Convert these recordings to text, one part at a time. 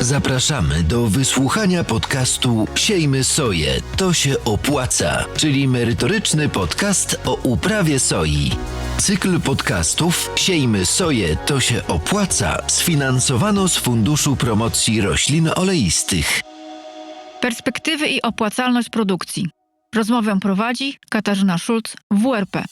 Zapraszamy do wysłuchania podcastu Siejmy Soję, to się opłaca, czyli merytoryczny podcast o uprawie soi. Cykl podcastów Siejmy Soję, to się opłaca sfinansowano z Funduszu Promocji Roślin Oleistych. Perspektywy i opłacalność produkcji. Rozmowę prowadzi Katarzyna Szulc, WRP.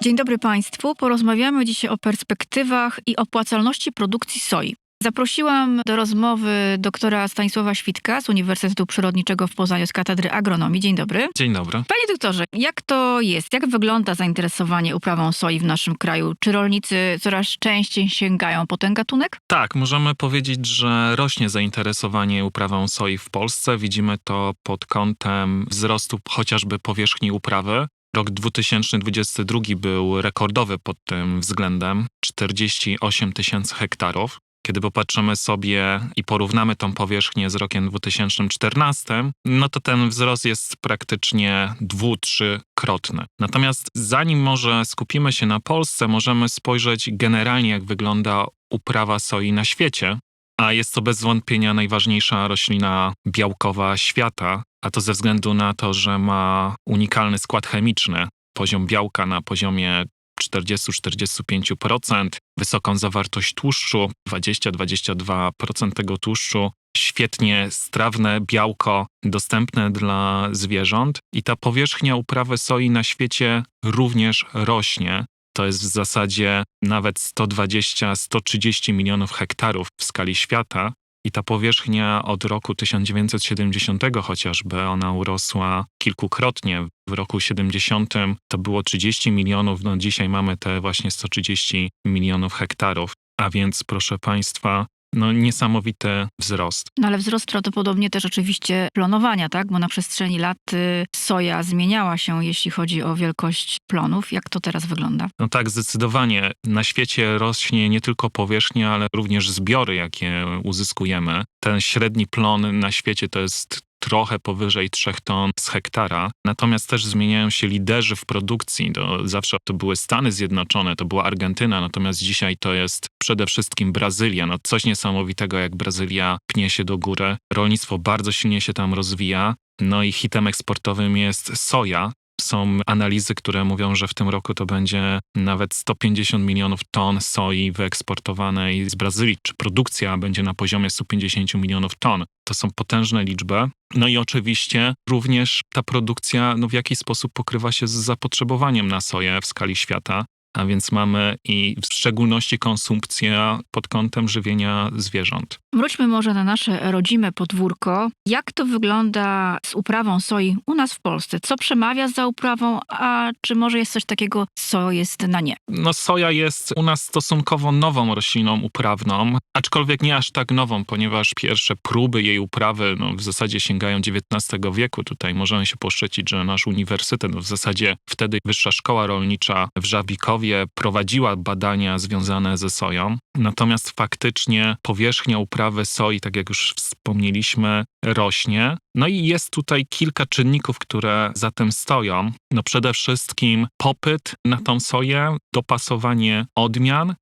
Dzień dobry Państwu. Porozmawiamy dzisiaj o perspektywach i opłacalności produkcji soi. Zaprosiłam do rozmowy doktora Stanisława Świtka z Uniwersytetu Przyrodniczego w Poznaniu z Katedry Agronomii. Dzień dobry. Dzień dobry. Panie doktorze, jak to jest? Jak wygląda zainteresowanie uprawą soi w naszym kraju? Czy rolnicy coraz częściej sięgają po ten gatunek? Tak, możemy powiedzieć, że rośnie zainteresowanie uprawą soi w Polsce. Widzimy to pod kątem wzrostu chociażby powierzchni uprawy. Rok 2022 był rekordowy pod tym względem 48 tysięcy hektarów. Kiedy popatrzymy sobie i porównamy tą powierzchnię z rokiem 2014, no to ten wzrost jest praktycznie dwu, trzykrotny. Natomiast zanim może skupimy się na Polsce, możemy spojrzeć generalnie, jak wygląda uprawa soi na świecie. A jest to bez wątpienia najważniejsza roślina białkowa świata, a to ze względu na to, że ma unikalny skład chemiczny, poziom białka na poziomie 40-45%, wysoką zawartość tłuszczu 20-22% tego tłuszczu, świetnie strawne białko dostępne dla zwierząt i ta powierzchnia uprawy soi na świecie również rośnie. To jest w zasadzie nawet 120-130 milionów hektarów w skali świata. I ta powierzchnia od roku 1970 chociażby, ona urosła kilkukrotnie. W roku 70 to było 30 milionów, no dzisiaj mamy te właśnie 130 milionów hektarów. A więc proszę Państwa, no niesamowity wzrost. No ale wzrost prawdopodobnie też oczywiście planowania, tak? Bo na przestrzeni lat y, soja zmieniała się, jeśli chodzi o wielkość plonów. Jak to teraz wygląda? No tak, zdecydowanie. Na świecie rośnie nie tylko powierzchnia, ale również zbiory, jakie uzyskujemy. Ten średni plon na świecie to jest trochę powyżej 3 ton z hektara. Natomiast też zmieniają się liderzy w produkcji. To zawsze to były Stany Zjednoczone, to była Argentyna, natomiast dzisiaj to jest przede wszystkim Brazylia. No coś niesamowitego, jak Brazylia pnie się do góry. Rolnictwo bardzo silnie się tam rozwija. No i hitem eksportowym jest soja. Są analizy, które mówią, że w tym roku to będzie nawet 150 milionów ton soi wyeksportowanej z Brazylii, czy produkcja będzie na poziomie 150 milionów ton. To są potężne liczby. No i oczywiście również ta produkcja no w jakiś sposób pokrywa się z zapotrzebowaniem na soję w skali świata. A więc mamy i w szczególności konsumpcję pod kątem żywienia zwierząt. Wróćmy może na nasze rodzime podwórko. Jak to wygląda z uprawą soi u nas w Polsce? Co przemawia za uprawą, a czy może jest coś takiego, co jest na nie? No soja jest u nas stosunkowo nową rośliną uprawną, aczkolwiek nie aż tak nową, ponieważ pierwsze próby jej uprawy no, w zasadzie sięgają XIX wieku. Tutaj możemy się poszczycić, że nasz uniwersytet, no, w zasadzie wtedy Wyższa Szkoła Rolnicza w Żabikowie prowadziła badania związane ze soją. Natomiast faktycznie powierzchnia uprawy soi, tak jak już wspomnieliśmy, rośnie. No i jest tutaj kilka czynników, które za tym stoją. No przede wszystkim popyt na tą soję, dopasowanie odmian.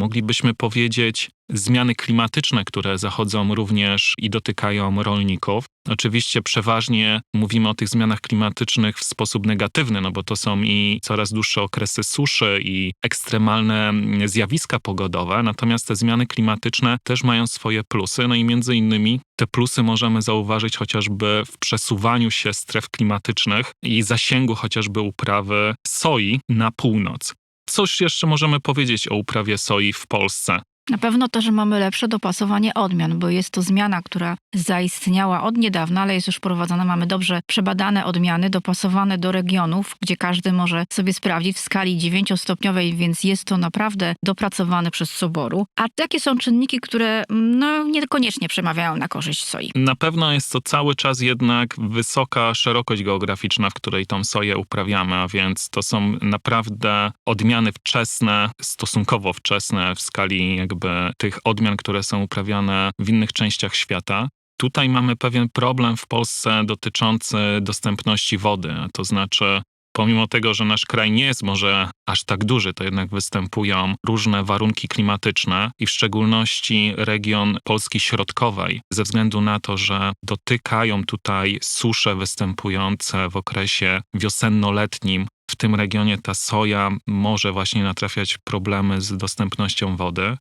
Moglibyśmy powiedzieć zmiany klimatyczne, które zachodzą również i dotykają rolników. Oczywiście przeważnie mówimy o tych zmianach klimatycznych w sposób negatywny, no bo to są i coraz dłuższe okresy suszy i ekstremalne zjawiska pogodowe, natomiast te zmiany klimatyczne też mają swoje plusy, no i między innymi te plusy możemy zauważyć chociażby w przesuwaniu się stref klimatycznych i zasięgu chociażby uprawy soi na północ. Cóż jeszcze możemy powiedzieć o uprawie soi w Polsce? Na pewno to, że mamy lepsze dopasowanie odmian, bo jest to zmiana, która zaistniała od niedawna, ale jest już prowadzona. Mamy dobrze przebadane odmiany, dopasowane do regionów, gdzie każdy może sobie sprawdzić w skali dziewięciostopniowej, więc jest to naprawdę dopracowane przez Soboru. A jakie są czynniki, które no, niekoniecznie przemawiają na korzyść soi? Na pewno jest to cały czas jednak wysoka szerokość geograficzna, w której tą soję uprawiamy, a więc to są naprawdę odmiany wczesne, stosunkowo wczesne w skali jakby tych odmian, które są uprawiane w innych częściach świata. Tutaj mamy pewien problem w Polsce dotyczący dostępności wody, to znaczy pomimo tego, że nasz kraj nie jest może aż tak duży, to jednak występują różne warunki klimatyczne i w szczególności region Polski Środkowej, ze względu na to, że dotykają tutaj susze występujące w okresie wiosenno-letnim. W tym regionie ta soja może właśnie natrafiać problemy z dostępnością wody.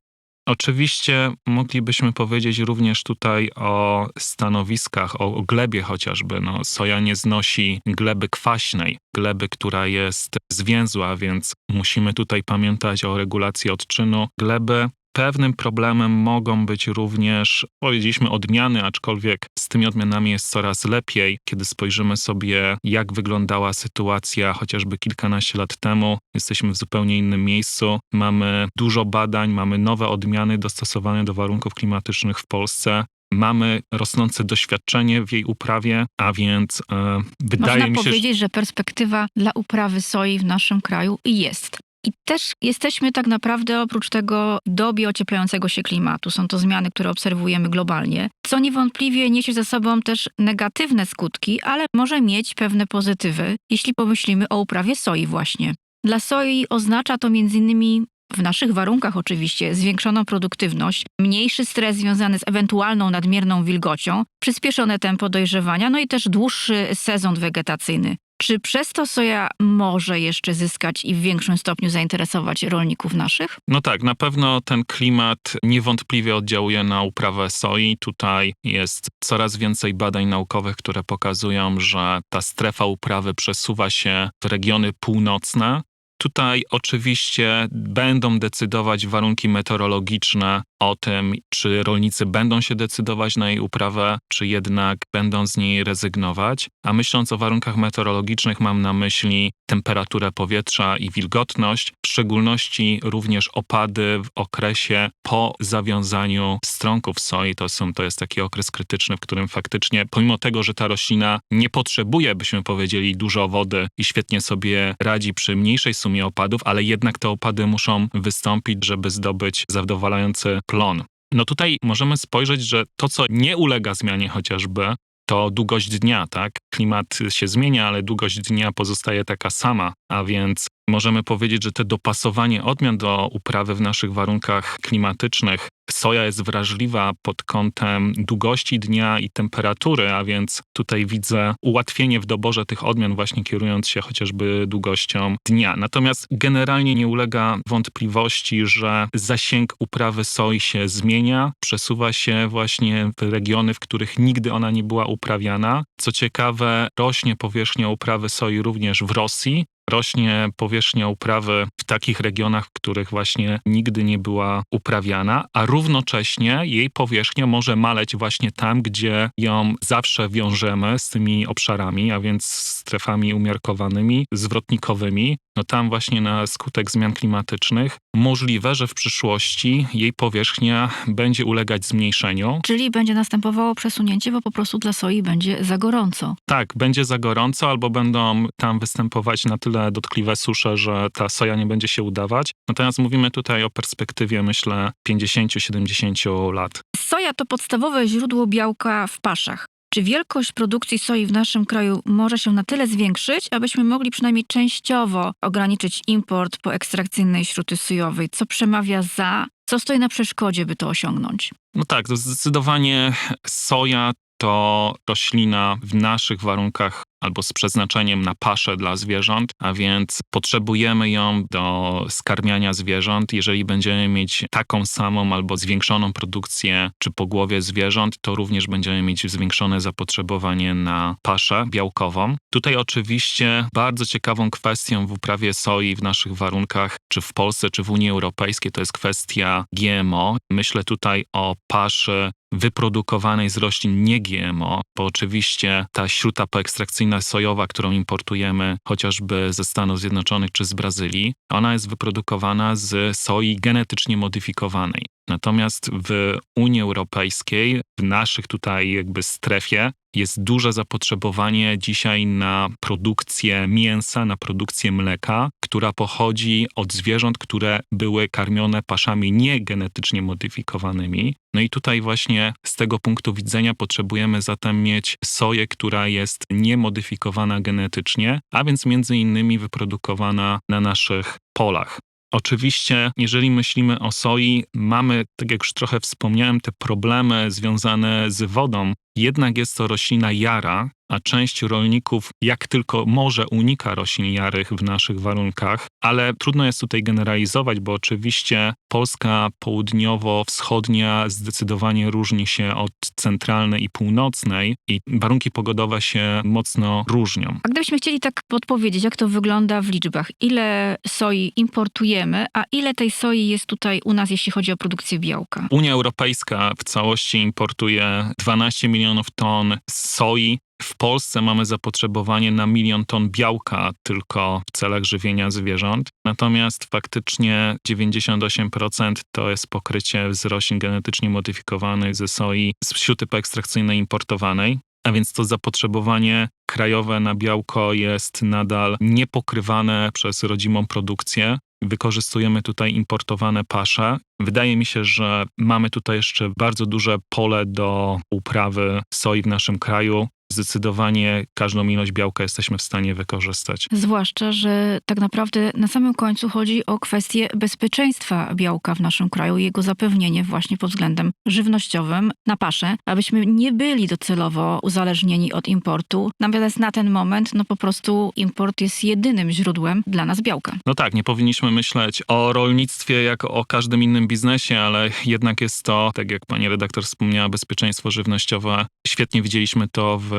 Oczywiście moglibyśmy powiedzieć również tutaj o stanowiskach, o glebie chociażby. No, soja nie znosi gleby kwaśnej, gleby, która jest zwięzła, więc musimy tutaj pamiętać o regulacji odczynu gleby. Pewnym problemem mogą być również, powiedzieliśmy, odmiany, aczkolwiek tymi odmianami jest coraz lepiej. Kiedy spojrzymy sobie, jak wyglądała sytuacja chociażby kilkanaście lat temu, jesteśmy w zupełnie innym miejscu. Mamy dużo badań, mamy nowe odmiany dostosowane do warunków klimatycznych w Polsce. Mamy rosnące doświadczenie w jej uprawie, a więc e, wydaje Można mi się, że powiedzieć, że perspektywa dla uprawy soi w naszym kraju jest. I też jesteśmy tak naprawdę oprócz tego dobie ocieplającego się klimatu. Są to zmiany, które obserwujemy globalnie, co niewątpliwie niesie ze sobą też negatywne skutki, ale może mieć pewne pozytywy, jeśli pomyślimy o uprawie soi właśnie. Dla soi oznacza to m.in. w naszych warunkach oczywiście zwiększoną produktywność, mniejszy stres związany z ewentualną nadmierną wilgocią, przyspieszone tempo dojrzewania, no i też dłuższy sezon wegetacyjny. Czy przez to soja może jeszcze zyskać i w większym stopniu zainteresować rolników naszych? No tak, na pewno ten klimat niewątpliwie oddziałuje na uprawę soi. Tutaj jest coraz więcej badań naukowych, które pokazują, że ta strefa uprawy przesuwa się w regiony północne. Tutaj oczywiście będą decydować warunki meteorologiczne o tym, czy rolnicy będą się decydować na jej uprawę, czy jednak będą z niej rezygnować. A myśląc o warunkach meteorologicznych, mam na myśli temperaturę powietrza i wilgotność, w szczególności również opady w okresie po zawiązaniu strąków soi. To, są, to jest taki okres krytyczny, w którym faktycznie, pomimo tego, że ta roślina nie potrzebuje, byśmy powiedzieli, dużo wody i świetnie sobie radzi przy mniejszej sumie opadów, ale jednak te opady muszą wystąpić, żeby zdobyć zadowalający plon. No tutaj możemy spojrzeć, że to, co nie ulega zmianie chociażby, to długość dnia, tak? Klimat się zmienia, ale długość dnia pozostaje taka sama, a więc możemy powiedzieć, że to dopasowanie odmian do uprawy w naszych warunkach klimatycznych. Soja jest wrażliwa pod kątem długości dnia i temperatury, a więc tutaj widzę ułatwienie w doborze tych odmian, właśnie kierując się chociażby długością dnia. Natomiast generalnie nie ulega wątpliwości, że zasięg uprawy soi się zmienia, przesuwa się właśnie w regiony, w których nigdy ona nie była uprawiana. Co ciekawe, rośnie powierzchnia uprawy soi również w Rosji, rośnie powierzchnia uprawy w takich regionach, w których właśnie nigdy nie była uprawiana, a równocześnie jej powierzchnia może maleć właśnie tam, gdzie ją zawsze wiążemy z tymi obszarami, a więc strefami umiarkowanymi, zwrotnikowymi. No tam właśnie na skutek zmian klimatycznych możliwe, że w przyszłości jej powierzchnia będzie ulegać zmniejszeniu. Czyli będzie następowało przesunięcie, bo po prostu dla soi będzie za gorąco. Tak, będzie za gorąco, albo będą tam występować na tyle dotkliwe susze, że ta soja nie będzie się udawać. Natomiast mówimy tutaj o perspektywie, myślę, 50-70 lat. Soja to podstawowe źródło białka w paszach. Czy wielkość produkcji soi w naszym kraju może się na tyle zwiększyć, abyśmy mogli przynajmniej częściowo ograniczyć import po ekstrakcyjnej śruty sojowej? Co przemawia za, co stoi na przeszkodzie, by to osiągnąć? No tak, to zdecydowanie soja to roślina w naszych warunkach albo z przeznaczeniem na paszę dla zwierząt, a więc potrzebujemy ją do skarmiania zwierząt. Jeżeli będziemy mieć taką samą albo zwiększoną produkcję czy pogłowie zwierząt, to również będziemy mieć zwiększone zapotrzebowanie na paszę białkową. Tutaj oczywiście bardzo ciekawą kwestią w uprawie soi w naszych warunkach, czy w Polsce, czy w Unii Europejskiej, to jest kwestia GMO. Myślę tutaj o paszy wyprodukowanej z roślin nie GMO, bo oczywiście ta śruta poekstrakcyjna sojowa, którą importujemy chociażby ze Stanów Zjednoczonych czy z Brazylii, ona jest wyprodukowana z soi genetycznie modyfikowanej. Natomiast w Unii Europejskiej, w naszych tutaj jakby strefie, jest duże zapotrzebowanie dzisiaj na produkcję mięsa, na produkcję mleka, która pochodzi od zwierząt, które były karmione paszami niegenetycznie modyfikowanymi. No i tutaj właśnie z tego punktu widzenia potrzebujemy zatem mieć soję, która jest niemodyfikowana genetycznie, a więc między innymi wyprodukowana na naszych polach. Oczywiście, jeżeli myślimy o soi, mamy, tak jak już trochę wspomniałem, te problemy związane z wodą. Jednak jest to roślina jara, a część rolników jak tylko może unika roślin jarych w naszych warunkach, ale trudno jest tutaj generalizować, bo oczywiście Polska południowo-wschodnia zdecydowanie różni się od centralnej i północnej i warunki pogodowe się mocno różnią. A gdybyśmy chcieli tak podpowiedzieć, jak to wygląda w liczbach, ile soi importujemy, a ile tej soi jest tutaj u nas, jeśli chodzi o produkcję białka? Unia Europejska w całości importuje 12 milionów ton soi. W Polsce mamy zapotrzebowanie na milion ton białka tylko w celach żywienia zwierząt. Natomiast faktycznie 98% to jest pokrycie z roślin genetycznie modyfikowanych ze soi z siutypy ekstrakcyjnej importowanej. A więc to zapotrzebowanie krajowe na białko jest nadal niepokrywane przez rodzimą produkcję. Wykorzystujemy tutaj importowane pasze. Wydaje mi się, że mamy tutaj jeszcze bardzo duże pole do uprawy soi w naszym kraju. Zdecydowanie każdą ilość białka jesteśmy w stanie wykorzystać. Zwłaszcza, że tak naprawdę na samym końcu chodzi o kwestię bezpieczeństwa białka w naszym kraju, jego zapewnienie właśnie pod względem żywnościowym na paszę, abyśmy nie byli docelowo uzależnieni od importu. Natomiast na ten moment, no po prostu import jest jedynym źródłem dla nas białka. No tak, nie powinniśmy myśleć o rolnictwie jak o każdym innym biznesie, ale jednak jest to, tak jak pani redaktor wspomniała, bezpieczeństwo żywnościowe. Świetnie widzieliśmy to w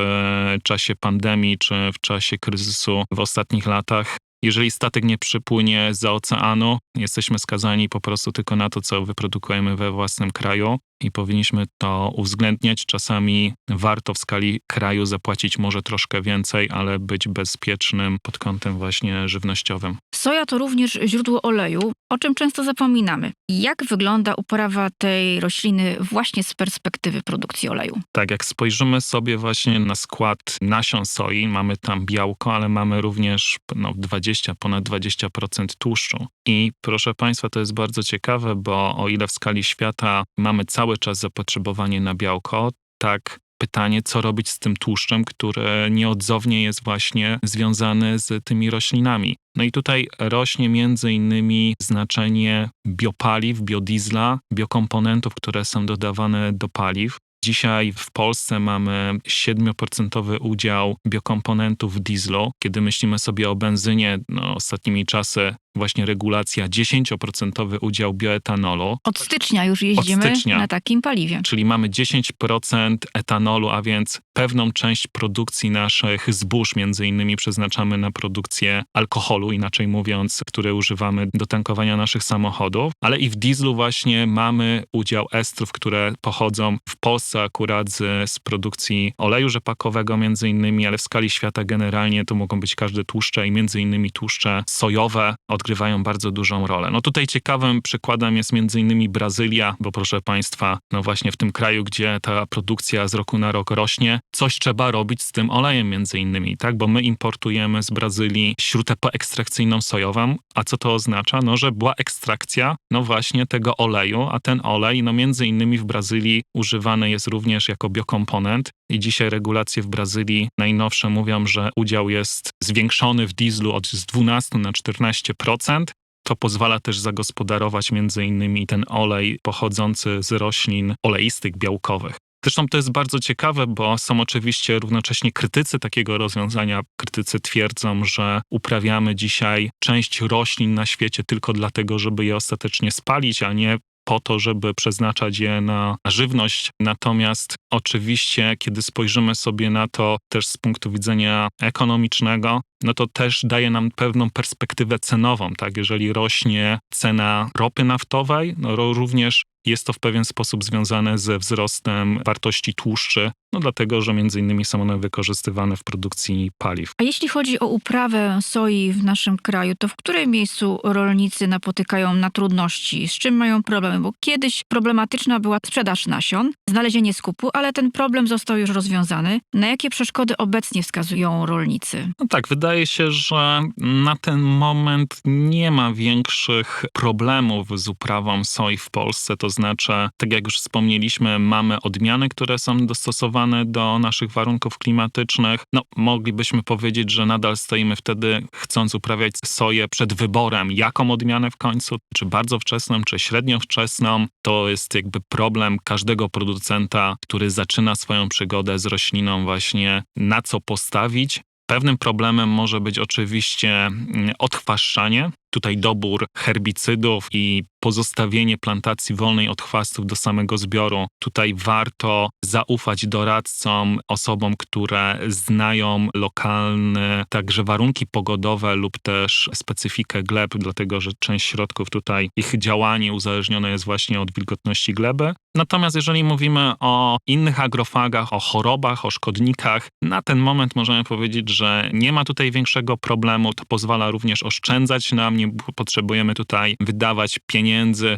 czasie pandemii czy w czasie kryzysu w ostatnich latach. Jeżeli statek nie przypłynie za oceanu, jesteśmy skazani po prostu tylko na to, co wyprodukujemy we własnym kraju i powinniśmy to uwzględniać. Czasami warto w skali kraju zapłacić może troszkę więcej, ale być bezpiecznym pod kątem właśnie żywnościowym. Soja to również źródło oleju, o czym często zapominamy. Jak wygląda uprawa tej rośliny właśnie z perspektywy produkcji oleju? Tak, jak spojrzymy sobie właśnie na skład nasion soi, mamy tam białko, ale mamy również no, 20, ponad 20% tłuszczu. I proszę Państwa, to jest bardzo ciekawe, bo o ile w skali świata mamy cały czas zapotrzebowanie na białko, tak pytanie, co robić z tym tłuszczem, który nieodzownie jest właśnie związany z tymi roślinami. No i tutaj rośnie między innymi znaczenie biopaliw, biodiesla, biokomponentów, które są dodawane do paliw. Dzisiaj w Polsce mamy 7% udział biokomponentów w dieslu. Kiedy myślimy sobie o benzynie, no ostatnimi czasy właśnie regulacja 10% udział bioetanolu. Od stycznia już jeździmy stycznia. na takim paliwie. Czyli mamy 10% etanolu, a więc pewną część produkcji naszych zbóż, między innymi przeznaczamy na produkcję alkoholu, inaczej mówiąc, który używamy do tankowania naszych samochodów, ale i w dieslu właśnie mamy udział estrów, które pochodzą w Polsce akurat z, z produkcji oleju rzepakowego między innymi, ale w skali świata generalnie to mogą być każde tłuszcze i między innymi tłuszcze sojowe odgrywają bardzo dużą rolę. No tutaj ciekawym przykładem jest między innymi Brazylia, bo proszę Państwa, no właśnie w tym kraju, gdzie ta produkcja z roku na rok rośnie, coś trzeba robić z tym olejem między innymi, tak? Bo my importujemy z Brazylii śrutę ekstrakcyjną sojową, a co to oznacza? No, że była ekstrakcja, no właśnie tego oleju, a ten olej, no między innymi w Brazylii używany jest również jako biokomponent i dzisiaj regulacje w Brazylii najnowsze mówią, że udział jest zwiększony w dieslu od z 12 na 14%. To pozwala też zagospodarować między innymi ten olej pochodzący z roślin oleistych, białkowych. Zresztą to jest bardzo ciekawe, bo są oczywiście równocześnie krytycy takiego rozwiązania. Krytycy twierdzą, że uprawiamy dzisiaj część roślin na świecie tylko dlatego, żeby je ostatecznie spalić, a nie po to, żeby przeznaczać je na żywność. Natomiast oczywiście, kiedy spojrzymy sobie na to też z punktu widzenia ekonomicznego, no to też daje nam pewną perspektywę cenową, tak? Jeżeli rośnie cena ropy naftowej, no również jest to w pewien sposób związane ze wzrostem wartości tłuszczy, no dlatego, że między innymi są one wykorzystywane w produkcji paliw. A jeśli chodzi o uprawę soi w naszym kraju, to w którym miejscu rolnicy napotykają na trudności? Z czym mają problemy? Bo kiedyś problematyczna była sprzedaż nasion, znalezienie skupu, a ale ten problem został już rozwiązany. Na jakie przeszkody obecnie wskazują rolnicy? No tak, wydaje się, że na ten moment nie ma większych problemów z uprawą soi w Polsce. To znaczy, tak jak już wspomnieliśmy, mamy odmiany, które są dostosowane do naszych warunków klimatycznych. No, moglibyśmy powiedzieć, że nadal stoimy wtedy, chcąc uprawiać soję przed wyborem, jaką odmianę w końcu, czy bardzo wczesną, czy średnio wczesną. To jest jakby problem każdego producenta, który zaczyna swoją przygodę z rośliną właśnie na co postawić. Pewnym problemem może być oczywiście mm, odchwaszczanie. Tutaj dobór herbicydów i pozostawienie plantacji wolnej od chwastów do samego zbioru. Tutaj warto zaufać doradcom, osobom, które znają lokalne także warunki pogodowe lub też specyfikę gleb, dlatego że część środków tutaj, ich działanie uzależnione jest właśnie od wilgotności gleby. Natomiast jeżeli mówimy o innych agrofagach, o chorobach, o szkodnikach, na ten moment możemy powiedzieć, że nie ma tutaj większego problemu. To pozwala również oszczędzać nam, nie potrzebujemy tutaj wydawać pieniędzy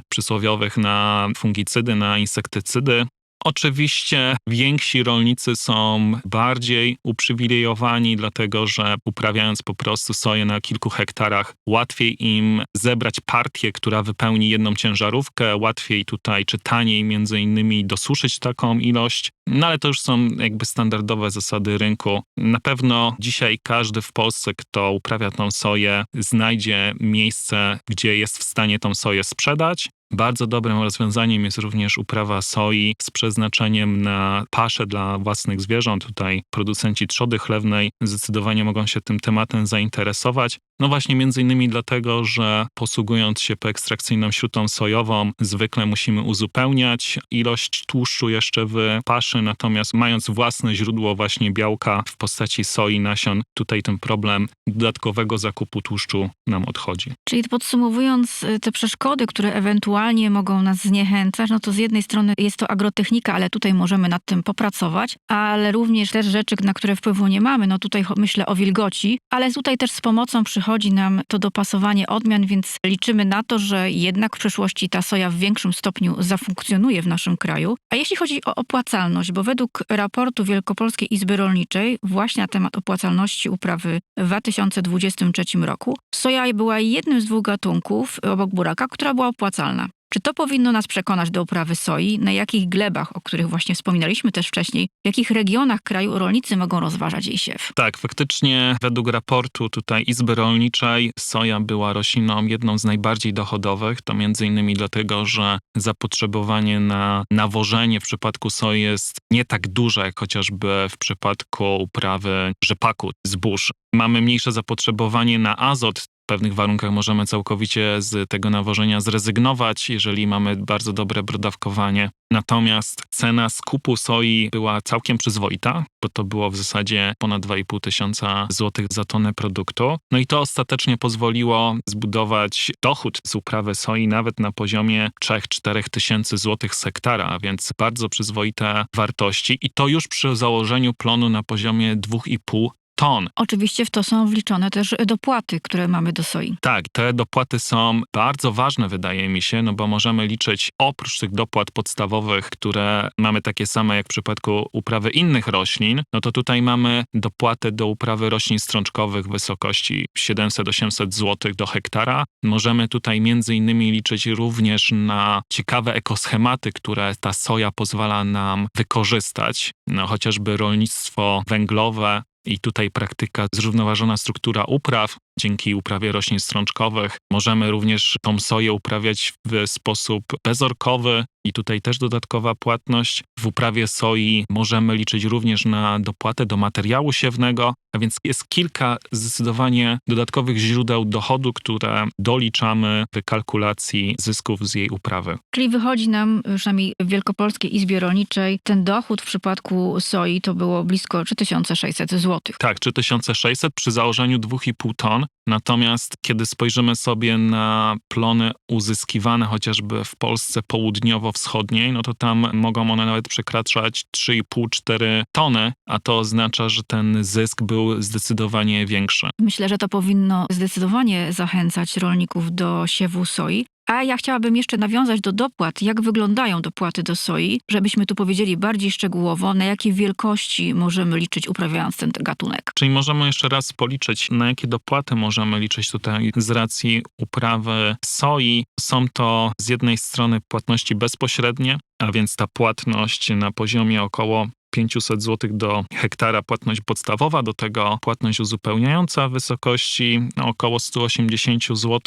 przysłowiowych na fungicydy, na insektycydy. Oczywiście więksi rolnicy są bardziej uprzywilejowani, dlatego że uprawiając po prostu soję na kilku hektarach, łatwiej im zebrać partię, która wypełni jedną ciężarówkę, łatwiej tutaj czy taniej między innymi dosuszyć taką ilość. No ale to już są jakby standardowe zasady rynku. Na pewno dzisiaj każdy w Polsce, kto uprawia tą soję, znajdzie miejsce, gdzie jest w stanie tą soję sprzedać. Bardzo dobrym rozwiązaniem jest również uprawa soi z przeznaczeniem na paszę dla własnych zwierząt. Tutaj producenci trzody chlewnej zdecydowanie mogą się tym tematem zainteresować. No właśnie między innymi dlatego, że posługując się poekstrakcyjną śrutą sojową, zwykle musimy uzupełniać ilość tłuszczu jeszcze w paszy, natomiast mając własne źródło właśnie białka w postaci soi, nasion, tutaj ten problem dodatkowego zakupu tłuszczu nam odchodzi. Czyli podsumowując y, te przeszkody, które ewentualnie mogą nas zniechęcać, no to z jednej strony jest to agrotechnika, ale tutaj możemy nad tym popracować, ale również też rzeczy, na które wpływu nie mamy. No tutaj myślę o wilgoci, ale tutaj też z pomocą przychodzi nam to dopasowanie odmian, więc liczymy na to, że jednak w przyszłości ta soja w większym stopniu zafunkcjonuje w naszym kraju. A jeśli chodzi o opłacalność, bo według raportu Wielkopolskiej Izby Rolniczej właśnie na temat opłacalności uprawy w 2023 roku, soja była jednym z dwóch gatunków obok buraka, która była opłacalna. Czy to powinno nas przekonać do uprawy soi? Na jakich glebach, o których właśnie wspominaliśmy też wcześniej, w jakich regionach kraju rolnicy mogą rozważać jej siew? Tak, faktycznie według raportu tutaj Izby Rolniczej soja była rośliną jedną z najbardziej dochodowych. To między innymi dlatego, że zapotrzebowanie na nawożenie w przypadku soi jest nie tak duże, jak chociażby w przypadku uprawy rzepaku, zbóż. Mamy mniejsze zapotrzebowanie na azot, pewnych warunkach możemy całkowicie z tego nawożenia zrezygnować, jeżeli mamy bardzo dobre brodawkowanie. Natomiast cena skupu soi była całkiem przyzwoita, bo to było w zasadzie ponad 2,5 tysiąca złotych za tonę produktu. No i to ostatecznie pozwoliło zbudować dochód z uprawy soi nawet na poziomie 3-4 tysięcy złotych z hektara, więc bardzo przyzwoite wartości i to już przy założeniu plonu na poziomie 2,5 ton. Oczywiście w to są wliczone też dopłaty, które mamy do soi. Tak, te dopłaty są bardzo ważne, wydaje mi się, no bo możemy liczyć oprócz tych dopłat podstawowych, które mamy takie same jak w przypadku uprawy innych roślin, no to tutaj mamy dopłaty do uprawy roślin strączkowych w wysokości 700-800 zł do hektara. Możemy tutaj między innymi liczyć również na ciekawe ekoschematy, które ta soja pozwala nam wykorzystać, no chociażby rolnictwo węglowe, i tutaj praktyka zrównoważona struktura upraw. Dzięki uprawie roślin strączkowych możemy również tą soję uprawiać w sposób bezorkowy i tutaj też dodatkowa płatność. W uprawie soi możemy liczyć również na dopłatę do materiału siewnego, a więc jest kilka zdecydowanie dodatkowych źródeł dochodu, które doliczamy w kalkulacji zysków z jej uprawy. Czyli wychodzi nam, przynajmniej w Wielkopolskiej Izbie Rolniczej, ten dochód w przypadku soi to było blisko 3600 zł. Tak, 3600 przy założeniu 2,5 ton. Natomiast kiedy spojrzymy sobie na plony uzyskiwane chociażby w Polsce południowo-wschodniej, no to tam mogą one nawet przekraczać 3,5-4 tony, a to oznacza, że ten zysk był zdecydowanie większy. Myślę, że to powinno zdecydowanie zachęcać rolników do siewu soi. A ja chciałabym jeszcze nawiązać do dopłat. Jak wyglądają dopłaty do soi, żebyśmy tu powiedzieli bardziej szczegółowo, na jakie wielkości możemy liczyć uprawiając ten gatunek. Czyli możemy jeszcze raz policzyć, na jakie dopłaty możemy liczyć tutaj z racji uprawy soi. Są to z jednej strony płatności bezpośrednie, a więc ta płatność na poziomie około 500 zł do hektara płatność podstawowa, do tego płatność uzupełniająca w wysokości około 180 zł.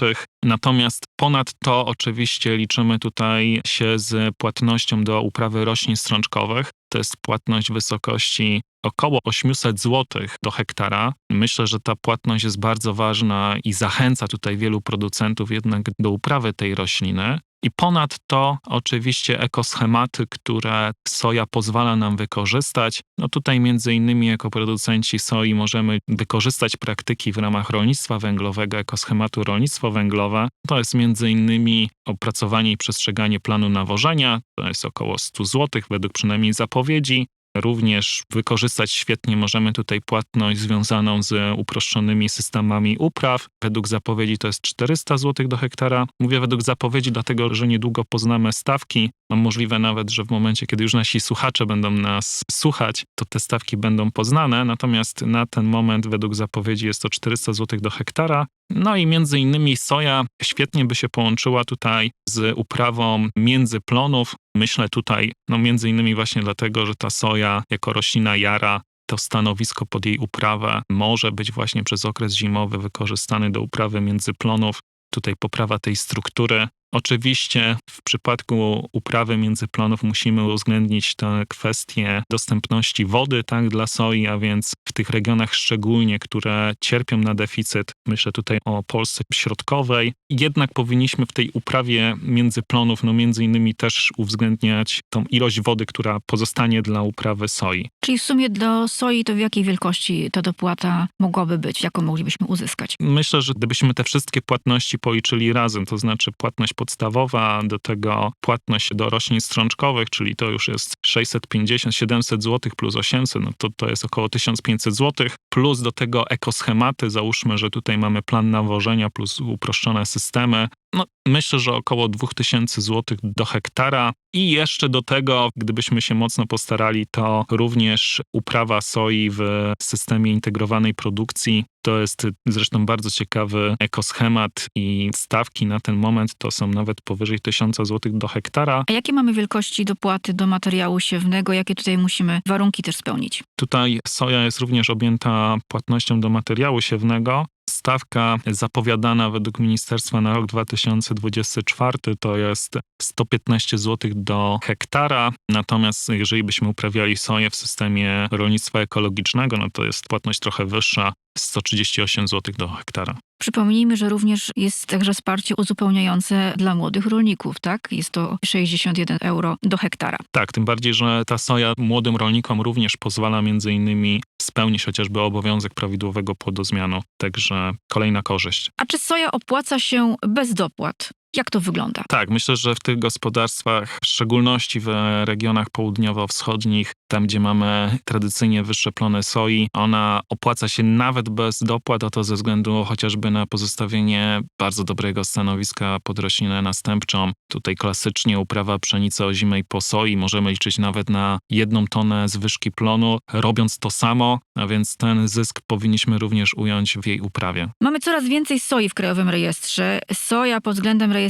Natomiast ponad to oczywiście liczymy tutaj się z płatnością do uprawy roślin strączkowych. To jest płatność wysokości około 800 zł do hektara. Myślę, że ta płatność jest bardzo ważna i zachęca tutaj wielu producentów jednak do uprawy tej rośliny. I ponad to oczywiście ekoschematy, które soja pozwala nam wykorzystać. No tutaj między innymi jako producenci soi możemy wykorzystać praktyki w ramach rolnictwa węglowego, ekoschematu rolnictwo węglowe. To jest między innymi opracowanie i przestrzeganie planu nawożenia. To jest około 100 zł według przynajmniej zapowiedzi. Również wykorzystać świetnie możemy tutaj płatność związaną z uproszczonymi systemami upraw. Według zapowiedzi to jest 400 zł do hektara. Mówię według zapowiedzi, dlatego że niedługo poznamy stawki. No możliwe nawet, że w momencie, kiedy już nasi słuchacze będą nas słuchać, to te stawki będą poznane. Natomiast na ten moment według zapowiedzi jest to 400 zł do hektara. No i między innymi soja świetnie by się połączyła tutaj z uprawą międzyplonów. Myślę tutaj, no między innymi właśnie dlatego, że ta soja jako roślina jara to stanowisko pod jej uprawę może być właśnie przez okres zimowy wykorzystany do uprawy międzyplonów. Tutaj poprawa tej struktury. Oczywiście w przypadku uprawy międzyplonów musimy uwzględnić te kwestie dostępności wody tak, dla soi, a więc w tych regionach szczególnie, które cierpią na deficyt, myślę tutaj o Polsce Środkowej, jednak powinniśmy w tej uprawie międzyplonów no między innymi też uwzględniać tą ilość wody, która pozostanie dla uprawy soi. Czyli w sumie do soi to w jakiej wielkości ta dopłata mogłaby być? Jaką moglibyśmy uzyskać? Myślę, że gdybyśmy te wszystkie płatności policzyli razem, to znaczy płatność podstawowa, do tego płatność do roślin strączkowych, czyli to już jest 650-700 zł plus 800, no to to jest około 1500 zł, plus do tego ekoschematy, załóżmy, że tutaj mamy plan nawożenia plus uproszczone systemy, no, myślę, że około 2000 zł do hektara. I jeszcze do tego, gdybyśmy się mocno postarali, to również uprawa soi w systemie integrowanej produkcji. To jest zresztą bardzo ciekawy ekoschemat i stawki na ten moment to są nawet powyżej 1000 zł do hektara. A jakie mamy wielkości dopłaty do materiału siewnego? Jakie tutaj musimy warunki też spełnić? Tutaj soja jest również objęta płatnością do materiału siewnego. Stawka zapowiadana według ministerstwa na rok 2024 to jest 115 zł do hektara. Natomiast jeżeli byśmy uprawiali soję w systemie rolnictwa ekologicznego, no to jest płatność trochę wyższa 138 zł do hektara. Przypomnijmy, że również jest także wsparcie uzupełniające dla młodych rolników, tak? Jest to 61 euro do hektara. Tak, tym bardziej, że ta soja młodym rolnikom również pozwala między innymi spełnić chociażby obowiązek prawidłowego płodozmianu. Także kolejna korzyść. A czy soja opłaca się bez dopłat? Jak to wygląda? Tak, myślę, że w tych gospodarstwach, w szczególności w regionach południowo-wschodnich, tam gdzie mamy tradycyjnie wyższe plony soi, ona opłaca się nawet bez dopłat, a to ze względu chociażby na pozostawienie bardzo dobrego stanowiska pod roślinę następczą. Tutaj klasycznie uprawa pszenicy ozimej po soi możemy liczyć nawet na jedną tonę zwyżki plonu, robiąc to samo, a więc ten zysk powinniśmy również ująć w jej uprawie. Mamy coraz więcej soi w Krajowym Rejestrze. Soja pod względem rejestracji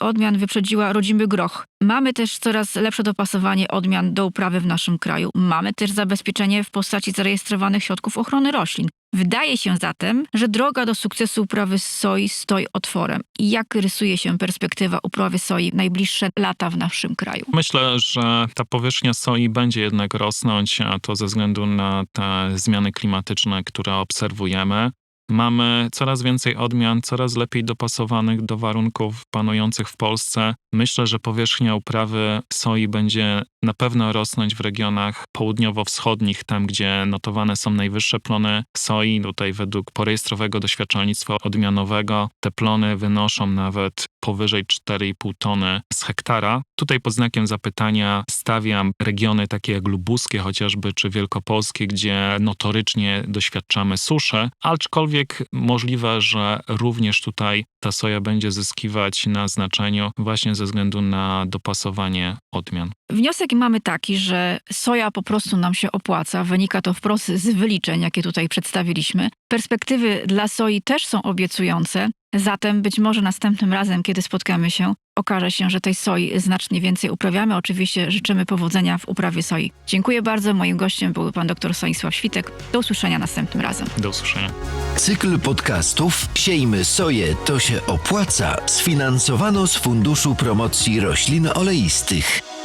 odmian wyprzedziła rodzimy groch. Mamy też coraz lepsze dopasowanie odmian do uprawy w naszym kraju. Mamy też zabezpieczenie w postaci zarejestrowanych środków ochrony roślin. Wydaje się zatem, że droga do sukcesu uprawy soi stoi otworem. Jak rysuje się perspektywa uprawy soi w najbliższe lata w naszym kraju? Myślę, że ta powierzchnia soi będzie jednak rosnąć, a to ze względu na te zmiany klimatyczne, które obserwujemy. Mamy coraz więcej odmian, coraz lepiej dopasowanych do warunków panujących w Polsce. Myślę, że powierzchnia uprawy soi będzie na pewno rosnąć w regionach południowo-wschodnich, tam gdzie notowane są najwyższe plony soi. Tutaj według porejestrowego doświadczalnictwa odmianowego te plony wynoszą nawet powyżej 4,5 tony z hektara. Tutaj pod znakiem zapytania stawiam regiony takie jak lubuskie chociażby, czy wielkopolskie, gdzie notorycznie doświadczamy suszy, aczkolwiek możliwe, że również tutaj ta soja będzie zyskiwać na znaczeniu właśnie ze względu na dopasowanie odmian. Wniosek mamy taki, że soja po prostu nam się opłaca. Wynika to wprost z wyliczeń, jakie tutaj przedstawiliśmy. Perspektywy dla soi też są obiecujące, zatem być może następnym razem, kiedy spotkamy się, okaże się, że tej soi znacznie więcej uprawiamy. Oczywiście życzymy powodzenia w uprawie soi. Dziękuję bardzo. Moim gościem był pan dr Stanisław Świtek. Do usłyszenia następnym razem. Do usłyszenia. Cykl podcastów Siejmy soję, to się opłaca sfinansowano z Funduszu Promocji Roślin Oleistych.